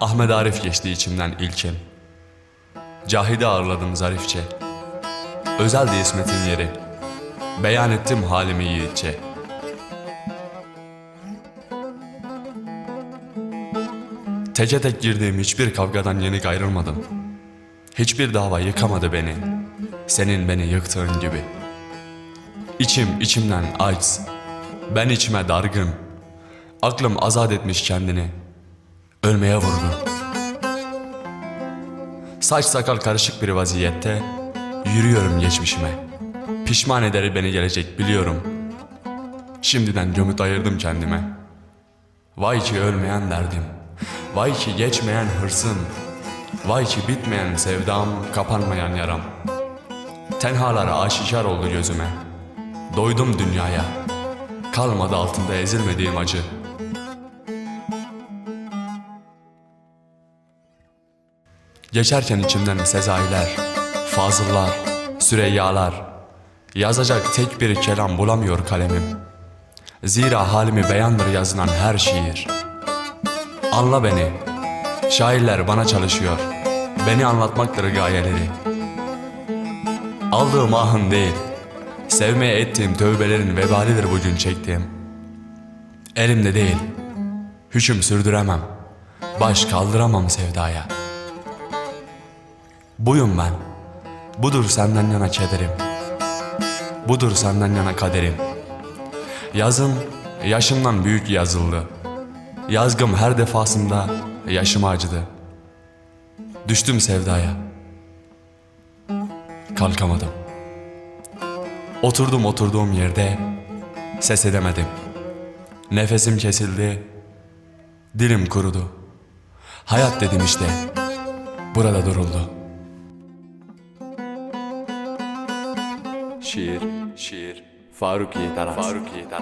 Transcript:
Ahmet Arif geçti içimden ilkim. Cahide ağırladım zarifçe. Özeldi İsmet'in yeri. Beyan ettim halimi yiğitçe. Teke tek girdiğim hiçbir kavgadan yenik ayrılmadım. Hiçbir dava yıkamadı beni. Senin beni yıktığın gibi. İçim içimden aciz. Ben içime dargın. Aklım azat etmiş kendini. Ölmeye vurgun. Saç sakal karışık bir vaziyette yürüyorum geçmişime. Pişman eder beni gelecek biliyorum. Şimdiden gömüt ayırdım kendime. Vay ki ölmeyen derdim. Vay ki geçmeyen hırsım. Vay ki bitmeyen sevdam, kapanmayan yaram. Tenhalara aşikar oldu gözüme. Doydum dünyaya. Kalmadı altında ezilmediğim acı. Geçerken içimden sezailer, fazıllar, süreyyalar. Yazacak tek bir kelam bulamıyor kalemim. Zira halimi beyandır yazılan her şiir. Anla beni. Şairler bana çalışıyor. Beni anlatmaktır gayeleri. Aldığım ahın değil, sevmeye ettiğim tövbelerin vebalidir bugün çektiğim. Elimde değil, hüküm sürdüremem, baş kaldıramam sevdaya. Buyum ben, budur senden yana kederim, budur senden yana kaderim. Yazım yaşımdan büyük yazıldı. Yazgım her defasında yaşım acıdı. Düştüm sevdaya. Kalkamadım. Oturdum oturduğum yerde ses edemedim. Nefesim kesildi. Dilim kurudu. Hayat dedim işte. Burada duruldu. Şiir, şiir. Faruk Yiğit Aras. Faruk Yiğit.